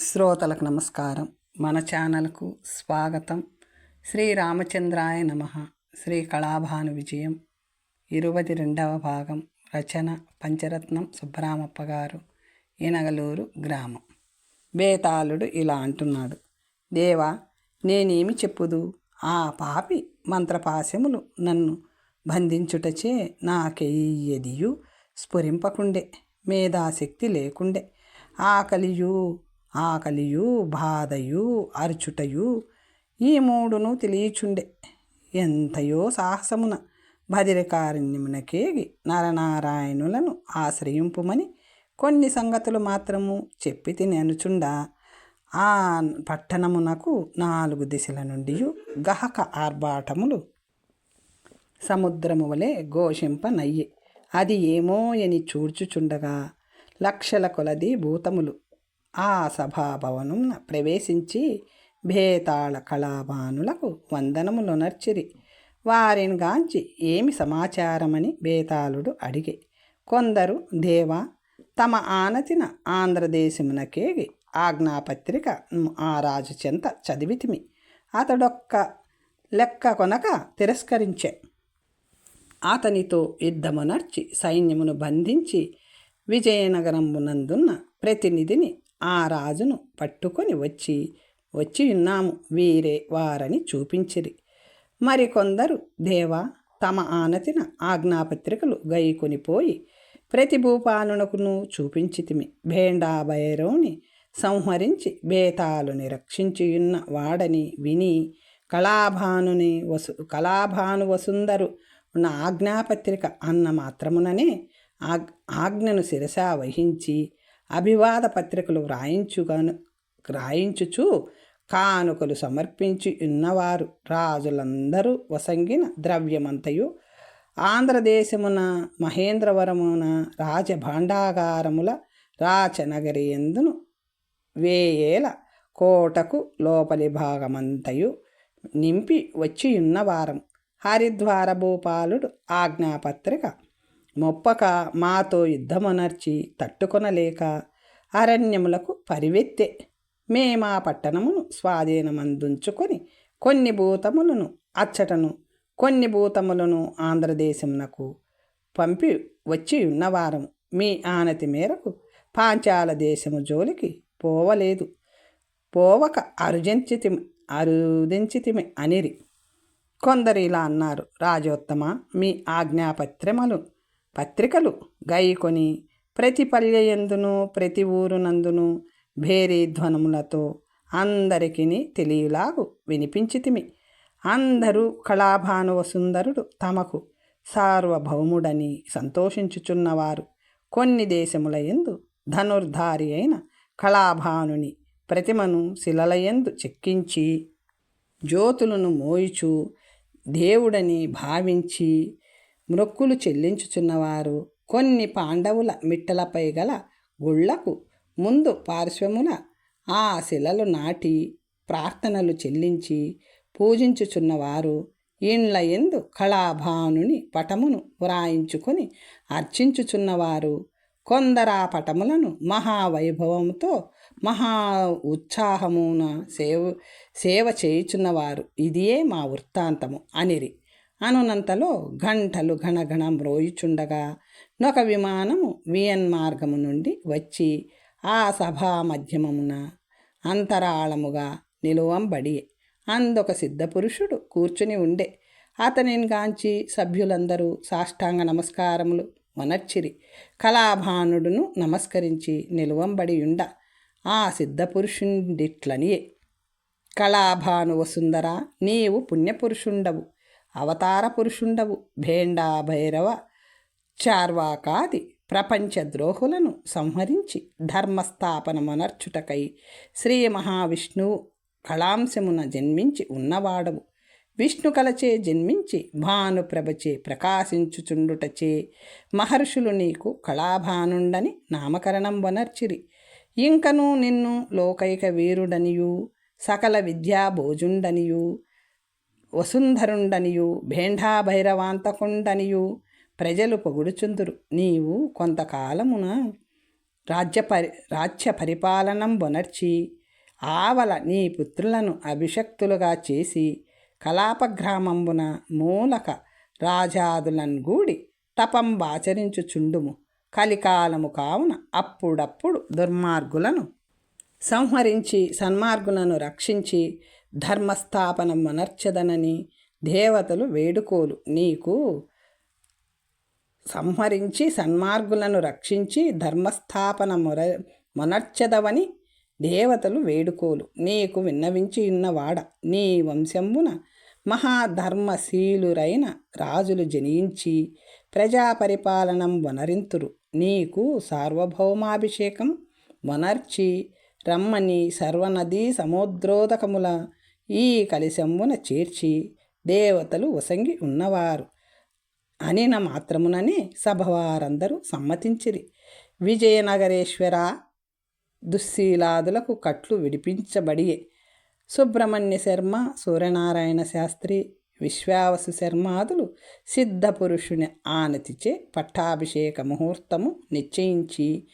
శ్రోతలకు నమస్కారం. మన ఛానల్కు స్వాగతం. శ్రీ రామచంద్రాయ నమ. శ్రీ కళాభాను విజయం. ఇరవై రెండవ భాగం. రచన పంచరత్నం సుబ్బరామప్ప గారు. ఇనగలూరు గ్రామం. బేతాళుడు ఇలా అంటున్నాడు. దేవా నేనేమి చెప్పుదు? ఆ పాపి మంత్రపాశములు నన్ను బంధించుటచే నాకెయ్యదియు స్ఫురింపకుండే మేధాశక్తి లేకుండే. ఆకలియు ఆకలియు బాధయు అరుచుటయు ఈ మూడును తెలియచుండే. ఎంతయో సాహసమున భద్రకారణ్యమునకేగి నరనారాయణులను ఆశ్రయింపుమని కొన్ని సంగతులు మాత్రము చెప్పి తిని అనుచుండా ఆ పట్టణమునకు నాలుగు దిశల నుండి గహక ఆర్భాటములు సముద్రము వలె ఘోషింపనయ్యి. అది ఏమో అని చూడ్చుచుండగా లక్షల కొలది భూతములు ఆ సభాభవనం ప్రవేశించి భేతాళ కళాభానులకు వందనములొనర్చిరి వారిని గాంచి ఏమి సమాచారమని బేతాళుడు అడిగే కొందరు దేవా తమ ఆనతిన ఆంధ్రదేశమునకేగి ఆజ్ఞాపత్రిక ఆ రాజు చెంత చదివితిమి. అతడొక్క లెక్క కొనక తిరస్కరించే. అతనితో యుద్ధమునర్చి సైన్యమును బంధించి విజయనగరమునందున్న ప్రతినిధిని ఆ రాజును పట్టుకొని వచ్చి వచ్చి ఉన్నాము వీరే వారని చూపించిరి. మరికొందరు దేవా తమ ఆనతిన ఆజ్ఞాపత్రికలు గైకొనిపోయి ప్రతి భూపానునకును చూపించితిమి. భేండా భైరవుని సంహరించి బేతాలుని రక్షించియున్న వాడని విని కళాభానుని వసు కళాభాను వసుందరు ఉన్న ఆజ్ఞాపత్రిక అన్న మాత్రముననే ఆజ్ఞను శిరసా వహించి అభివాద పత్రికలు వ్రాయించుగాను వ్రాయించుచు కానుకలు సమర్పించి ఉన్నవారు రాజులందరూ వసంగిన ద్రవ్యమంతయు. ఆంధ్రదేశమున మహేంద్రవరమున రాజభాండాగారముల రాచనగరి ఎందును వేయేల కోటకు లోపలి భాగమంతయు నింపి వచ్చియున్నవారం. హరిద్వార భూపాలుడు ఆజ్ఞాపత్రిక మొప్పక మాతో యుద్ధమునర్చి తట్టుకొనలేక అరణ్యములకు పరివెత్తే. మేమా పట్టణమును స్వాధీనమందుంచుకొని కొన్ని భూతములను అచ్చటను కొన్ని భూతములను ఆంధ్రదేశమునకు పంపి వచ్చి ఉన్నవారం మీ ఆనతి మేరకు పాంచాల దేశము జోలికి పోవలేదు. పోవక అరుజంచితిమి అరుదించితిమి అనిరి. కొందరు ఇలా అన్నారు రాజోత్తమ మీ ఆజ్ఞాపత్రములు పత్రికలు గైకొని ప్రతి పల్లెయందును ప్రతి ఊరునందును భేరీ ధ్వనములతో అందరికీ తెలియలాగు వినిపించితిమి. అందరూ కళాభాను వసుందరుడు తమకు సార్వభౌముడని సంతోషించుచున్నవారు. కొన్ని దేశములయందు ధనుర్ధారి అయిన కళాభానుని ప్రతిమను శిలలయందు చెక్కించి జ్యోతులను మోయిచు దేవుడని భావించి మ్రొక్కులు చెల్లించుచున్నవారు. కొన్ని పాండవుల మిట్టలపై గల గుళ్ళకు ముందు పార్శ్వమున ఆ శిలలు నాటి ప్రార్థనలు చెల్లించి పూజించుచున్నవారు ఇండ్ల ఎందు కళాభానుని పటమును వ్రాయించుకొని అర్చించుచున్నవారు. కొందరా పటములను మహావైభవంతో మహా ఉత్సాహమున సేవ సేవ చేయుచున్నవారు. ఇదియే మా వృత్తాంతము. అనిరి. అనునంతలో గంటలు ఘనఘన మ్రోయిచుండగా నొక విమానము వియన్ మార్గము నుండి వచ్చి ఆ సభా మధ్యమమున అంతరాళముగా నిలువంబడి అందొక సిద్ధపురుషుడు కూర్చుని ఉండే. అతనిని గాంచి సభ్యులందరూ సాష్టాంగ నమస్కారములు వనర్చిరి. కళాభానుడును నమస్కరించి నిలువంబడి ఉండ. ఆ సిద్ధపురుషుండిట్లనియే. కళాభాను వసుందర నీవు పుణ్యపురుషుండవు. అవతార పురుషుండవు. భేండా భైరవ చార్వాకాది ప్రపంచ ద్రోహులను సంహరించి ధర్మస్థాపనమనర్చుటకై శ్రీ మహావిష్ణువు కళాంశమున జన్మించి ఉన్నవాడవు. విష్ణు కలచే జన్మించి భానుప్రభచే ప్రకాశించుచుండుటచే మహర్షులు నీకు కళాభానుండని నామకరణం వనర్చిరి. ఇంకనూ నిన్ను లోకైక వీరుడనియు సకల విద్యాభోజుండనియు వసుంధరుండనియు భేండాభైరవాంతకుండనియు ప్రజలు పొగుడుచుందురు. నీవు కొంతకాలమున రాజ్య పరి రాజ్య పరిపాలనం బొనర్చి ఆవల నీ పుత్రులను అభిషక్తులుగా చేసి కలాపగ్రామంబున మూలక రాజాదులను గూడి తపంబాచరించుచుండుము. కలికాలము కావున అప్పుడప్పుడు దుర్మార్గులను సంహరించి సన్మార్గులను రక్షించి ధర్మస్థాపనం మనర్చదనని దేవతలు వేడుకోలు. నీకు సంహరించి సన్మార్గులను రక్షించి ధర్మస్థాపన మొర మొనర్చదవని దేవతలు వేడుకోలు. నీకు విన్నవించి ఉన్నవాడ. నీ వంశంబున మహాధర్మశీలురైన రాజులు జనించి ప్రజాపరిపాలనం వనరింతురు. నీకు సార్వభౌమాభిషేకం వనర్చి రమ్మని సర్వనదీ సముద్రోదకముల ఈ కలిశంబున చేర్చి దేవతలు వసంగి ఉన్నవారు. అనిన మాత్రముననే సభవారందరూ సమ్మతించిరి. విజయనగరేశ్వర దుశ్శీలాదులకు కట్లు విడిపించబడియే. సుబ్రహ్మణ్య శర్మ సూర్యనారాయణ శాస్త్రి విశ్వావసు శర్మాదులు సిద్ధపురుషుని ఆనతిచే పట్టాభిషేక ముహూర్తము నిశ్చయించి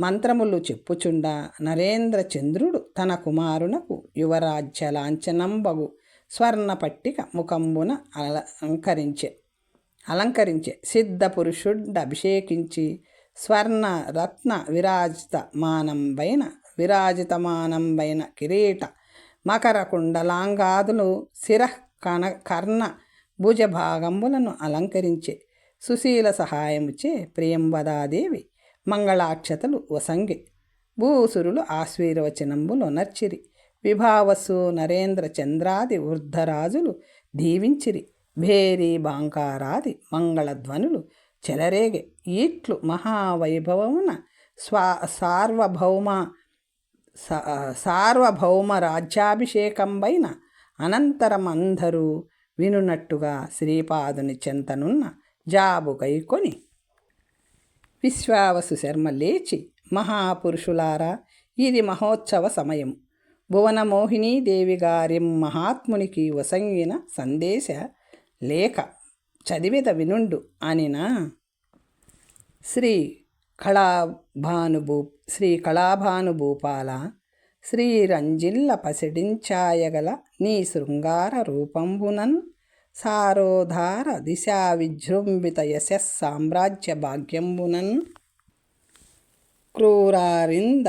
మంత్రములు చెప్పుచుండా నరేంద్ర చంద్రుడు తన కుమారునకు యువరాజ్య లాంఛనంబగు స్వర్ణ పట్టిక ముఖంబున అలంకరించే అలంకరించే సిద్ధ పురుషుడ్ అభిషేకించి స్వర్ణ రత్న విరాజిత మానంబైన విరాజితమానంబైన కిరీట మకర కుండలాంగాదులు శిర కణ కర్ణ భుజభాగంబులను అలంకరించే సుశీల సహాయముచే ప్రియంవదాదేవి మంగళాక్షతలు వసంగి భూసురులు ఆశీర్వచనంబులు నర్చిరి. విభావసు నరేంద్ర చంద్రాది వృద్ధరాజులు దీవించిరి. భేరి బాంకారాది మంగళధ్వనులు చెలరేగే. ఈట్లు మహావైభవమున స్వా సార్వభౌమ సార్వభౌమ రాజ్యాభిషేకంబైన అనంతరం అందరూ వినున్నట్టుగా శ్రీపాదుని చెంతనున్న జాబు కైకొని విశ్వావసు శర్మ లేచి మహాపురుషులారా ఇది మహోత్సవ సమయం. భువనమోహినీ దేవి గారి మహాత్మునికి వసంగిన సందేశ లేఖ. చదివిత వినుండు అనిన శ్రీ కళాభానుభూ శ్రీ కళాభానుభూపాల శ్రీ రంజిల్ల పసిడించాయగల నీ శృంగార రూపంబునన్ సారోధార దిశా విజృంభిత యశస్ సామ్రాజ్య భాగ్యంబునన్ క్రూరారింద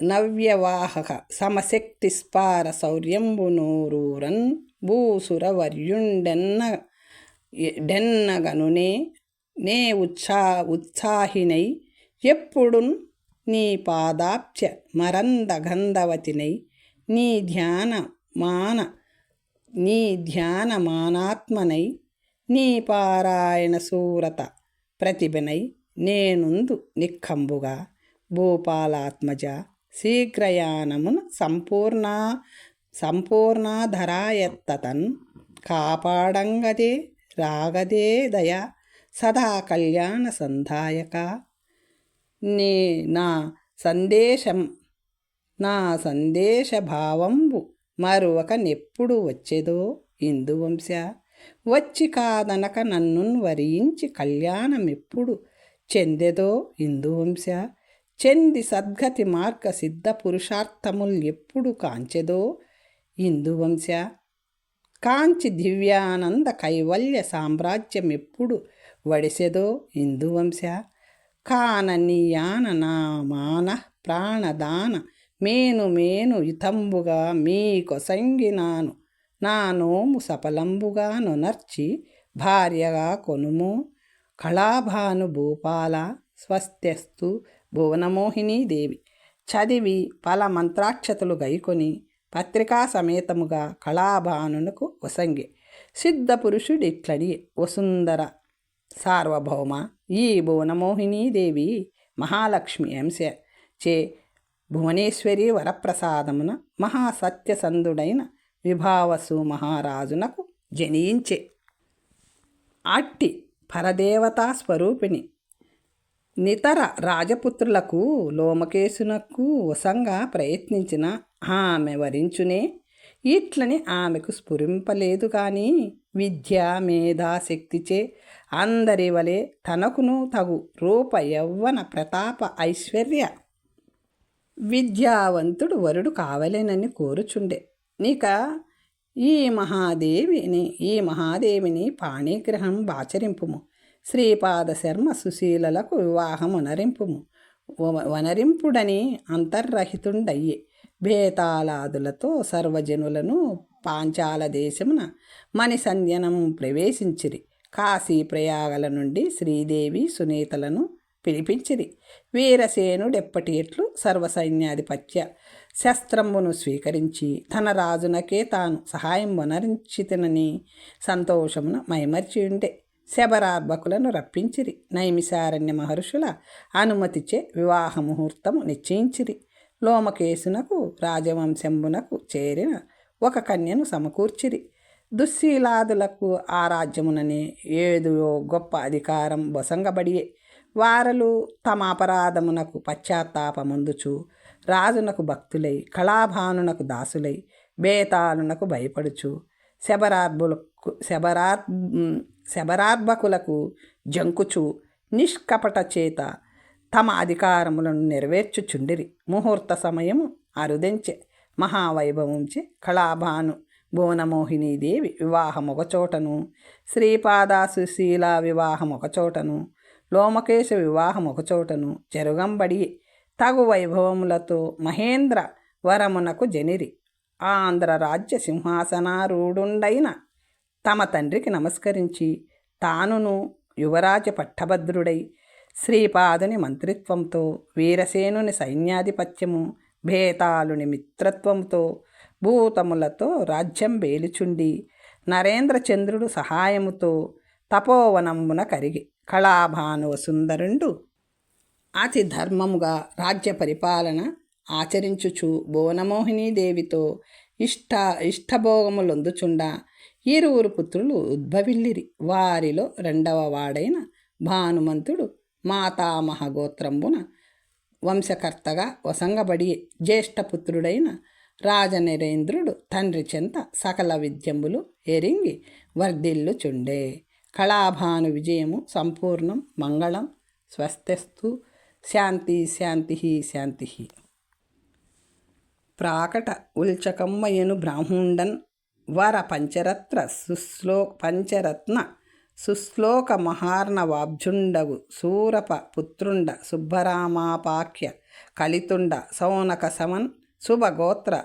నవ్యవాహక సమశక్తి స్పార శౌర్యంబునూరూరన్ భూసురవర్యుండెన్న డెన్నగనునే నే ఉత్సా ఉత్సాహినై ఎప్పుడున్ నీ పాదాప్య మరంద గంధవతినై నీ ధ్యాన మాన నీ ధ్యాన మానాత్మనై నీ పారాయణ సూరత ప్రతిభనై నేనుందు నిక్కంబుగా భూపాలాత్మజ శీఘ్రయానమున సంపూర్ణ సంపూర్ణాధరాయత్తతన్ కాపాడంగదే రాగదే దయ సదా కళ్యాణ సంధాయక. నే నా సందేశం నా సందేశ భావంబు మరొక నెప్పుడు వచ్చేదో ఇందువంశ వచ్చి కాదనక నన్ను వరించి కళ్యాణమెప్పుడు చెందెదో హిందువంశ చెంది సద్గతి మార్గ సిద్ధ పురుషార్థములు ఎప్పుడు కాంచెదో హిందువంశ కాంచి దివ్యానంద కైవల్య సామ్రాజ్యం ఎప్పుడు వడిసెదో హిందువంశ కాననీయాన నా మాన ప్రాణదాన మేను మేను యుతంబుగా మీ కొసంగినాను నా నోము సఫలంబుగా నొనర్చి భార్యగా కొనుము. కళాభాను భూపాల స్వస్త్యస్తు భువనమోహినీ దేవి. చదివి పల మంత్రాక్షతలు గైకొని పత్రికా సమేతముగా కళాభానునకు వసంగి. సిద్ధ పురుషుడిట్లడి వసుందర సార్వభౌమ ఈ భువనమోహినీదేవి మహాలక్ష్మి అంశ. చే భువనేశ్వరి వరప్రసాదమున మహాసత్యసంధుడైన విభావసు మహారాజునకు జనించే. అట్టి పరదేవతా స్వరూపిణి. నితర రాజపుత్రులకు లోమకేశునకు వసంగా ప్రయత్నించిన ఆమె వరించునే ఇట్లని ఆమెకు స్ఫురింపలేదు కానీ విద్య మేధాశక్తిచే అందరి వలె తనకును తగు రూప యవ్వన ప్రతాప ఐశ్వర్య విద్యావంతుడు వరుడు కావలేనని కోరుచుండే. నీక ఈ మహాదేవిని ఈ మహాదేవిని పాణిగ్రహం బాచరింపుము శ్రీపాద శర్మ సుశీలలకు వివాహం వనరింపుము. వనరింపుడని అంతర్రహితుండయ్యే భేతాలాదులతో సర్వజనులను పాంచాల దేశమున మణిసంధ్యనం ప్రవేశించిరి. కాశీ ప్రయాగల నుండి శ్రీదేవి సునీతలను పిలిపించిరి. వీరసేనుడెప్పటి ఎట్లు సర్వసైన్యాధిపత్య శస్త్రమును స్వీకరించి తన రాజునకే తాను సహాయం వనరించితినని సంతోషమున మైమర్చి ఉండే శబరార్భకులను రప్పించిరి. నైమిసారణ్య మహర్షుల అనుమతిచే వివాహ ముహూర్తము నిశ్చయించిరి. లోమకేశునకు రాజవంశంబునకు చేరిన ఒక కన్యను సమకూర్చిరి. దుశ్శీలాదులకు ఆ రాజ్యముననే ఏదో గొప్ప అధికారం బొసంగబడియే. వారలు తమ అపరాధమునకు పశ్చాత్తాపముందుచు రాజునకు భక్తులై కళాభానునకు దాసులై బేతాలునకు భయపడుచు శబరార్బులకు శబరార్ శబరార్భకులకు జంకుచు నిష్కపట చేత తమ అధికారములను నెరవేర్చుచుండిరి. ముహూర్త సమయము అరుదెంచే మహావైభవంచే కళాభాను భువనమోహినీదేవి వివాహం ఒకచోటను శ్రీపాదాసుశీల వివాహం ఒకచోటను లోమకేశ వివాహం ఒకచోటను చెరుగంబడి తగు వైభవములతో మహేంద్ర వరమునకు జనిరి. ఆంధ్ర రాజ్య సింహాసనారూఢుండైన తమ తండ్రికి నమస్కరించి తానును యువరాజ పట్టభద్రుడై శ్రీపాదుని మంత్రిత్వంతో వీరసేనుని సైన్యాధిపత్యము భేతాలుని మిత్రత్వంతో భూతములతో రాజ్యం బేలుచుండి నరేంద్రచంద్రుడు సహాయముతో తపోవనమున కరిగి. కళాభానువ సుందరుండు అతి ధర్మముగా రాజ్య పరిపాలన ఆచరించుచు భువనమోహినీదేవితో ఇష్ట ఇష్టభోగములొందుచుండ. ఇరువురు పుత్రులు ఉద్భవిల్లిరి. వారిలో రెండవ వాడైన భానుమంతుడు మాతామహ గోత్రంబున వంశకర్తగా వసంగబడి జ్యేష్ఠపుత్రుడైన రాజనరేంద్రుడు తండ్రి చెంత సకల విద్యంబులు ఎరింగి వర్ధిల్లుచుండే. కళాభాను విజయము సంపూర్ణం మంగళం స్వస్థస్తు శాంతి శాంతి శాంతి. ప్రాకట ఉల్చకమ్మయను బ్రాహ్ముండన్ వర పంచరత్న సుశ్లో పంచరత్న సుశ్లోక మహార్ణవాబ్జుండవు సూరప పుత్రుండ సుబ్బరామాపాఖ్య కలితుండ సౌనక సమన్ శుభగోత్ర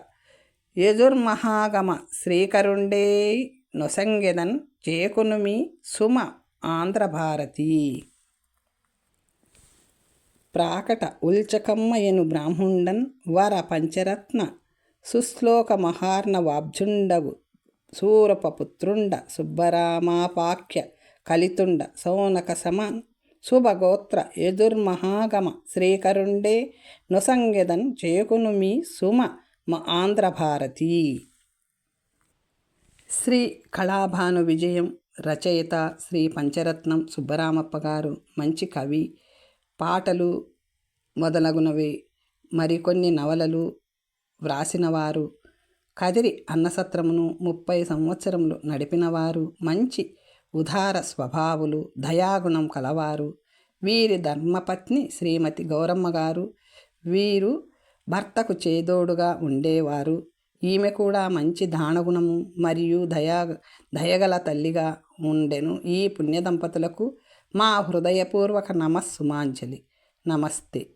యజుర్మహాగమ శ్రీకరుండే నొసంగెదన్ చేకునుమి సుమ ఆంధ్రభారతి. ప్రాకట ఉల్చకమ్మయను బ్రాహ్ముండన్ వర పంచరత్న సుశ్లోక మహార్ణవాబ్జుండవు సూరప పుత్రుండ సుబ్బరామాపాఖ్య కలితుండ సౌనక సమాన్ శుభగోత్ర యదుర్మహాగమ శ్రీకరుండే నొసంగెదన్ చేకును మీ సుమ మ ఆంధ్రభారతి. శ్రీ కళాభాను విజయం రచయిత శ్రీ పంచరత్నం సుబ్బరామప్ప గారు మంచి కవి. పాటలు మొదలగునవి. మరికొన్ని నవలలు వ్రాసినవారు. కదిరి అన్నసత్రమును ముప్పై సంవత్సరములు నడిపినవారు. మంచి ఉదార స్వభావులు దయాగుణం కలవారు. వీరి ధర్మపత్ని శ్రీమతి గౌరమ్మ గారు. వీరు భర్తకు చేదోడుగా ఉండేవారు. ఈమె కూడా మంచి దానగుణము మరియు దయా దయగల తల్లిగా ఉండెను. ఈ పుణ్య దంపతులకు మా హృదయపూర్వక నమస్సుమాంజలి నమస్తే.